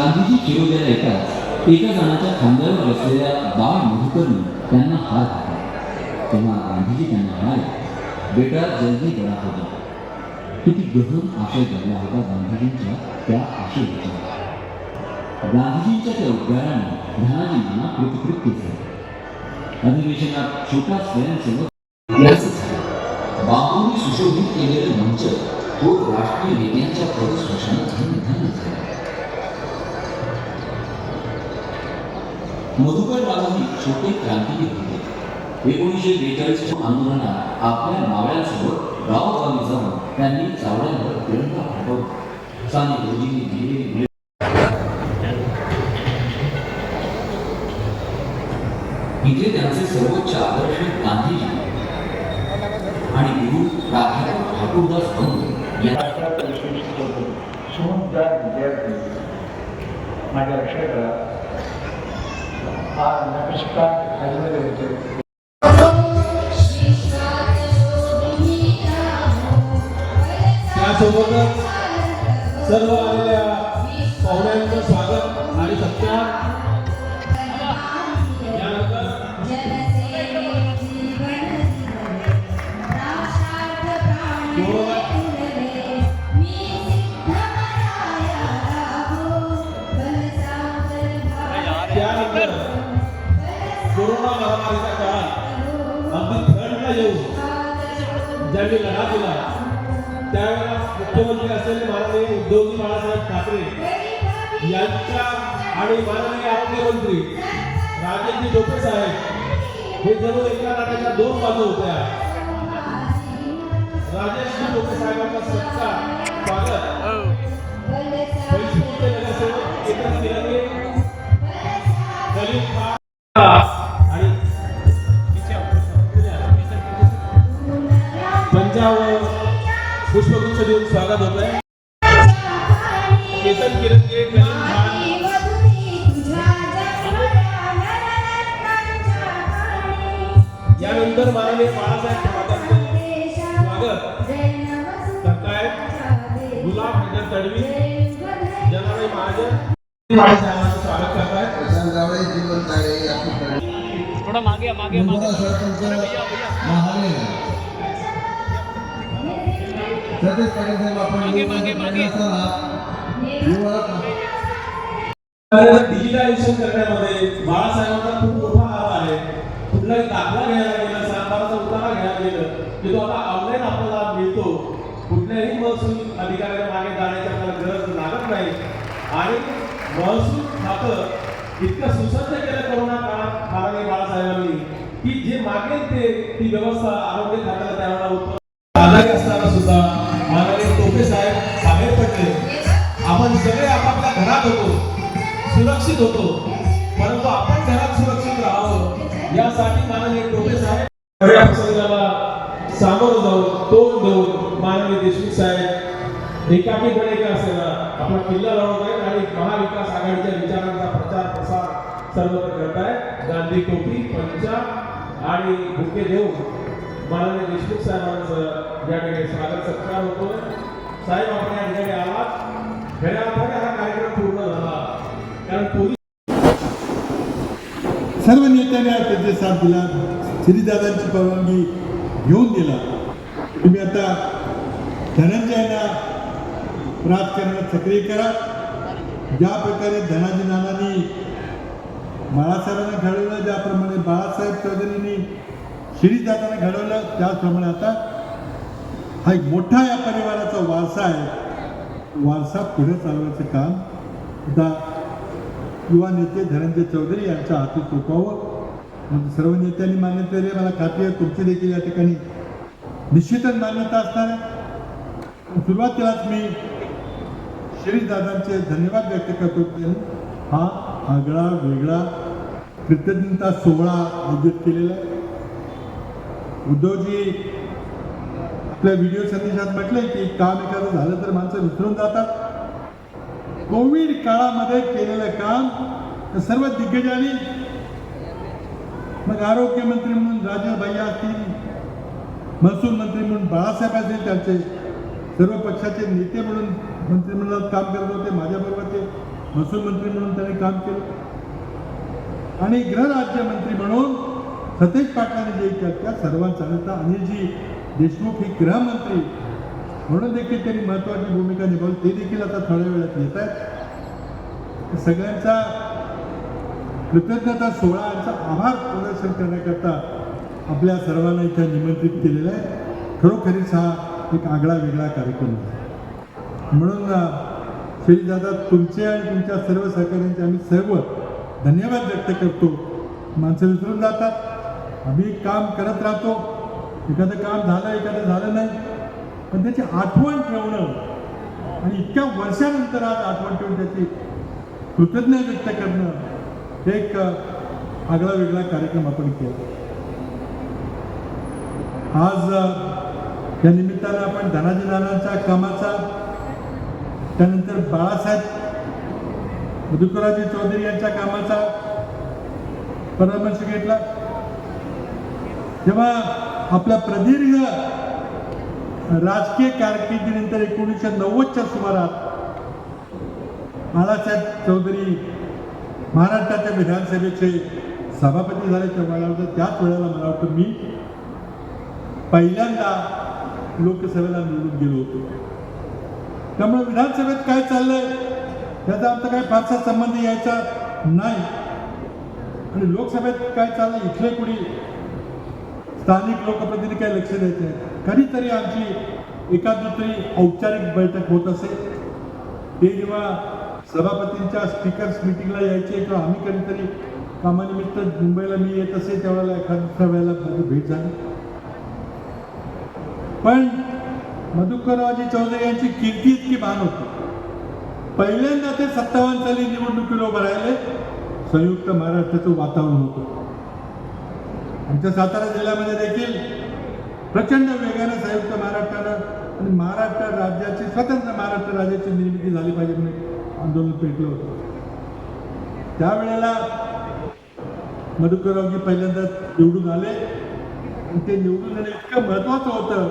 गांधीजी फिरवलेल्या एकाच एका जणाच्या खांद्यावर बसलेल्या बाळ मधुकरनी त्यांना हार घातला तेव्हा गांधीजी त्यांना म्हणाले बेटा जल्दी बडा होता किती गहन आशय झाला होता गांधीजींच्या त्या आशयाचा गांधीजींच्या त्या उद्गाराने धनाजींना कृतकृत्य झाले अधिवेशनात छोटा स्वयंसेवक बाबूंनी सुशोभित केलेलं मंच तो राष्ट्रीय नेत्यांच्या पदस्पर्शाने धन धन झाला. मधुकर बालाजी छोटे क्रांतिवीर होते. एकोणीसशे बेचाळीसच्या आंदोलनात आपल्या मावळ्यांसोबत गावोगावी जाऊन त्यांनी चावड्यांवर तिरंगा फडकवला. साने गुरुजींनी दिलेली भेट इथे त्यांचे सर्वोच्च आदर्श गांधीजी आणि गुरु प्राध्यापक ठाकूरदास बंधू या माझ्या लक्षात हा नमस्कार. खालीमध्ये होते त्यासोबतच सर्व आलेल्या ज्यांनी लढा दिला. त्यावेळेला मुख्यमंत्री असलेले माननीय उद्धवजी बाळासाहेब ठाकरे यांच्या आणि माननीय आरोग्यमंत्री राजेशजी टोपे साहेब हे जणू एका नाट्याच्या दोन बाजू होत्या. राजेश टोपे साहेबांचा सत्कार स्वागत. देऊन स्वागत होत आहे केतन किरंगे कलीम खान यानंतर माननीय बाळासाहेब स्वागत करतायत गुलाब हैदर तडवी जनाबाई महाजन बाळासाहेबांचं स्वागत करतायत जीवन ताळे कळली थोड़ा मागे मागे मागे पाटील साहेब आपण. डिजिटलायझेशन करण्यामध्ये बाळासाहेबांचा खूप मोठा हात आहे. कुठलाही दाखला घ्यायला गेला सातबाराचा उतारा घ्यायला गेलं की तो आता ऑनलाईन आपल्याला मिळतो. कुठल्याही महसूल अधिकाऱ्याच्या मागे जाण्याची आपल्याला गरज लागत नाही. आणि महसूल खातं इतकं सुसज्ज केलं करोना काळात माननीय बाळासाहेबांनी की जे मागेल ते ती व्यवस्था आरोग्य खात्याला त्यावेळेला सुद्धा माननीय टोपे साहेब बाहेर पडले आपण सगळे आपापल्या घरात होतो सुरक्षित होतो. परंतु आपण घरात सुरक्षित राहावं यासाठी माननीय टोपे साहेब खऱ्या प्रसंगाला सामोरं जाऊन तोंड देऊन माननीय देशमुख साहेब एकाकीपणे का असेना आपला किल्ला लढवत आहेत आणि महाविकास आघाडीच्या विचारांचा प्रचार प्रसार सर्वत्र करत करतायत. गांधी टोपी पंचा आणि भुके देऊन माननीय देशमुख साहेबांचं या ठिकाणी स्वागत सत्कार होतो साहेब आपण या ठिकाणी आलात. खऱ्या अर्थाने हा कार्यक्रम पूर्ण झाला. कारण पोलीस सर्व नेत्याने त्यांचे साथ दिला. श्रीदादांची परवानगी घेऊन दिला. तुम्ही आता धनंजयांना राजकारणात सक्रिय करा. ज्या प्रकारे धनाजी नानांनी बाळासाहेबांना घडवलं ज्याप्रमाणे बाळासाहेब चौधरींनी श्रीदादांना घडवलं त्याचप्रमाणे आता हा एक मोठा या परिवाराचा वारसा आहे. वारसा पुढे चालवायचं काम. आता युवा नेते धनंजय चौधरी यांच्या हाती सोपावं म्हणजे सर्व नेत्यांनी मान्यता दिली मला खात्री आहे तुमची देखील या ठिकाणी निश्चितच मान्यता असणार आहे. सुरुवातीलाच मी श्रीदादांचे धन्यवाद व्यक्त करतो. की हा आगळा वेगळा कृतज्ञता सोहळा आयोजित केलेला आहे. उद्धवजी आपल्या व्हिडिओ संदेशात म्हटले की काम एखादं झालं तर माणसं विसरून जातात. कोविड काळामध्ये केलेलं काम सर्व दिग्गजांनी. मग आरोग्यमंत्री म्हणून राजेश भैया असतील महसूल मंत्री म्हणून बाळासाहेब असतील त्यांचे सर्व पक्षाचे नेते म्हणून मंत्रिमंडळात काम करत होते माझ्याबरोबर ते महसूल मंत्री म्हणून त्यांनी काम केलं. आणि गृहराज्यमंत्री म्हणून सतेज पाटलांनी जे केलं त्या सर्वांचा आणि अनिलजी देशमुख हे गृहमंत्री म्हणून देखील त्यांनी महत्त्वाची भूमिका निभावली. ते देखील आता थोड्या वेळात येत आहेत. सगळ्यांचा कृतज्ञता सोहळ्यांचा आभार प्रदर्शन करण्याकरता आपल्या सर्वांना इथं निमंत्रित केलेलं आहे. खरोखरीच हा एक आगळा वेगळा कार्यक्रम आहे. म्हणून अ, श्री दादा तुमचे आणि तुमच्या सर्व सहकार्यांचे आम्ही सर्व धन्यवाद व्यक्त करतो. माणसं विसरून जातात. आम्ही काम करत राहतो. एखादं काम झालं एखादं झालं नाही. पण त्याची आठवण ठेवणं आणि इतक्या वर्षानंतर आज आठवण ठेवून त्याची कृतज्ञ व्यक्त करणं हे एक आगळा वेगळा कार्यक्रम आपण केला. आज या निमित्तानं आपण धनाजी नानांच्या कामाचा त्यानंतर बाळासाहेब मधुकराजी चौधरी यांच्या कामाचा परामर्श घेतला. जेव्हा आपल्या प्रदीर्घ राजकीय कारकिर्दीनंतर एकोणीसशे नव्वदच्या सुमारात बाळासाहेब चौधरी महाराष्ट्राच्या विधानसभेचे सभापती झाले तेव्हा मला त्याच वेळेला मला वाटतं मी पहिल्यांदा लोकसभेला निवडून गेलो होतो. त्यामुळे विधानसभेत काय चाललंय त्याचा आमचा काही फारसा संबंध यायचा नाही. आणि लोकसभेत काय चाललंय इथले कुणी स्थानिक लोकप्रतिनिधी काही लक्ष द्यायचे? कधीतरी आमची एखाद औपचारिक बैठक होत असे ते जेव्हा सभापतींच्या स्पीकर्स मिटिंगला यायचे किंवा आम्ही कधीतरी कामानिमित्त मुंबईला मी येत असे त्यावेळेला एखाद्या वेळेला माझी भेट झाली. पण मधुकररावजी चौधरी यांची कीर्ती इतकी भान होती. पहिल्यांदा ते सत्तावन्न साली निवडणुकीला उभं राहिले. संयुक्त महाराष्ट्राचं वातावरण होतं. आमच्या सातारा जिल्ह्यामध्ये देखील प्रचंड वेगानं संयुक्त महाराष्ट्रानं आणि महाराष्ट्र राज्याची स्वतंत्र महाराष्ट्र राज्याची निर्मिती झाली पाहिजे म्हणून आंदोलन पेटलं होतं. त्यावेळेला मधुकररावजी पहिल्यांदा निवडून आले. आणि ते निवडून येणं इतकं महत्वाचं होतं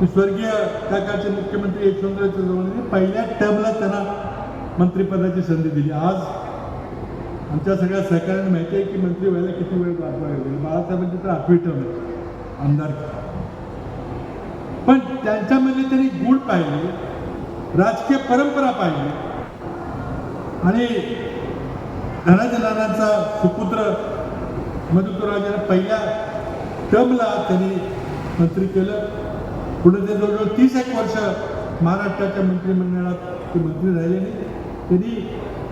की स्वर्गीय काकाचे मुख्यमंत्री यशवंतराव चव्हाणांनी पहिल्या टर्मला त्यांना मंत्रिपदाची संधी दिली. आज आमच्या सगळ्या सहकार्यांना माहिती आहे की मंत्री व्हायला किती वेळ लागला म्हणजे बाळासाहेबांची तर आठवी टर्म आहे. आमदार. पण त्यांच्यामध्ये त्यांनी गुण पाहिले राजकीय परंपरा पाहिली. आणि धनाजी सुपुत्र मधुकरराजांना पहिल्या टर्मला त्यांनी मंत्री केलं. पुढे ते जवळजवळ तीस एक वर्ष महाराष्ट्राच्या मंत्रिमंडळात ते मंत्री राहिले त्यांनी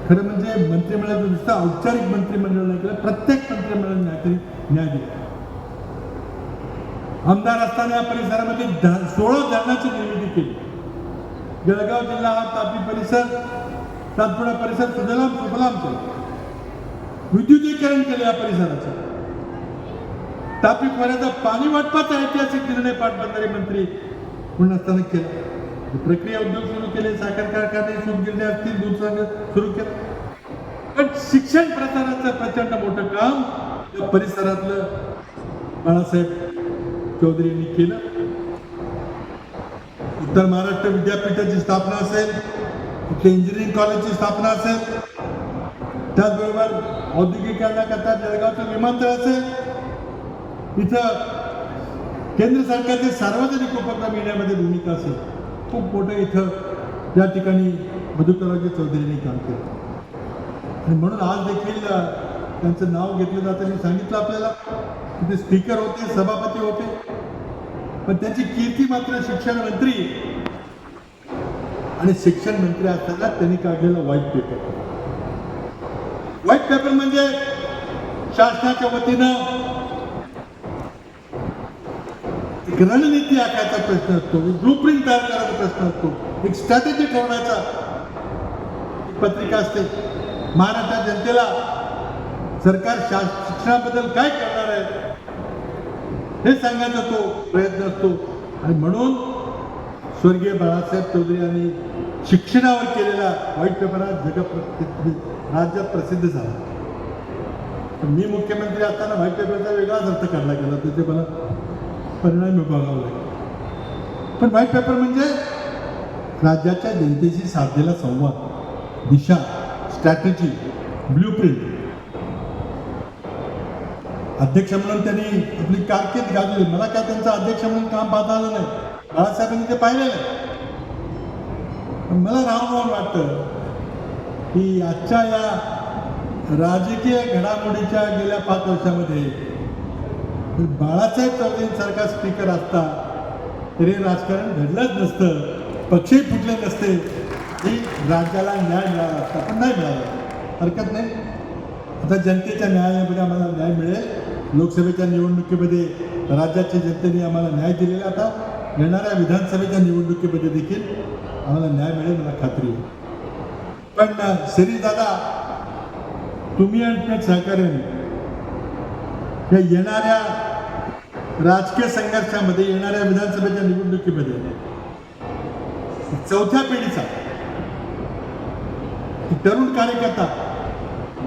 खरं म्हणजे मंत्रिमंडळाचं नुसतं औपचारिक मंत्रिमंडळ नाही केलं प्रत्येक मंत्रिमंडळ न्याय न्याय दिला. आमदार असताना या परिसरामध्ये सोळा धरणाची निर्मिती केली. जळगाव जिल्हा हा तापी परिसर सातपुडा परिसर सुजलाम सुफलाम केला. विद्युतीकरण केलं या परिसराचं. तापी खोऱ्याचा पाणी वाटपाचा ऐतिहासिक निर्णय पाटबंधारे मंत्री म्हणून असताना केला. प्रक्रिया उद्योग सुरू केले साखर कारखाने सूतगिरणे असतील दूध सुरू केलं. पण शिक्षण प्रसाराचं प्रचंड मोठं काम या परिसरातलं बाळासाहेब चौधरी यांनी केलं. उत्तर महाराष्ट्र विद्यापीठाची स्थापना असेल इथले इंजिनिअरिंग कॉलेजची स्थापना असेल त्याचबरोबर औद्योगिकरणाकरता जळगावचं विमानतळ असेल. इथं केंद्र सरकारचे सार्वजनिक उपक्रम येण्यामध्ये भूमिका असेल. खूप मोठं इथं या ठिकाणी मधुकररावजी चौधरींनी काम केलं. आणि म्हणून आज देखील त्यांचं नाव घेतलं जातं मी सांगितलं आपल्याला ते स्पीकर होते सभापती होते. पण त्यांची कीर्ती मात्र शिक्षण मंत्री. आणि शिक्षण मंत्री असताना त्यांनी काढलेला व्हाईट पेपर व्हाईट पेपर म्हणजे शासनाच्या वतीनं एक रणनीती आखायचा प्रश्न असतो एक ब्लूप्रिंट तयार करायचा प्रश्न असतो एक स्ट्रॅटेजी ठेवण्याचा पत्रिका असते महाराष्ट्रात जनतेला सरकार शा शिक्षणाबद्दल काय करणार आहे? हे सांगायचा तो प्रयत्न असतो. आणि म्हणून स्वर्गीय बाळासाहेब चौधरी यांनी शिक्षणावर केलेला व्हाईट पेपर हा जगप्रसिद्ध राज्यात प्रसिद्ध झाला. पण मी मुख्यमंत्री असताना व्हाईट पेपरचा वेगळाच अर्थ काढला गेला त्याचे मला परिणाम बघावा लागेल. पण व्हाईट पेपर म्हणजे राज्याच्या जनतेशी साधलेला संवाद दिशा. स्ट्रॅटेजी ब्ल्यू प्रिंट अध्यक्ष म्हणून त्यांनी आपली कारकीर्द गाजवली. मला काय त्यांचं अध्यक्ष म्हणून काम पाहता आलं नाही. बाळासाहेबांनी ते पाहिलेलं आहे. पण मला राहून राहून वाटतं की आजच्या या राजकीय घडामोडीच्या गेल्या पाच वर्षामध्ये बाळासाहेब चौधरींसारखा स्पीकर असता तरी राजकारण घडलंच नसतं. पक्षही फुटले नसते. की राज्याला न्याय मिळाला असता पण नाही मिळाला. हरकत नाही. आता जनतेच्या न्यायालयामध्ये आम्हाला न्याय मिळेल. लोकसभेच्या निवडणुकीमध्ये राज्याच्या जनतेने आम्हाला न्याय दिलेला आता. येणाऱ्या विधानसभेच्या निवडणुकीमध्ये देखील आम्हाला न्याय मिळेल मला खात्री आहे. पण शिरीष दादा तुम्ही आणि सहकार्याने या येणाऱ्या राजकीय संघर्षामध्ये येणाऱ्या विधानसभेच्या निवडणुकीमध्ये चौथ्या पिढीचा तरुण कार्यकर्ता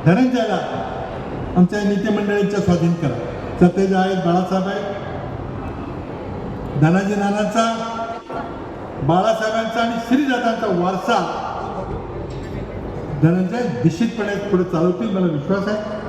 धनंजयला आमच्या नेते मंडळींच्या स्वाधीन करा. सतेज आहेत बाळासाहेब आहेत. धनाजी नानांचा बाळासाहेबांचा आणि श्रीदादांचा वारसा धनंजय निश्चितपणे पुढे चालवतील मला विश्वास आहे.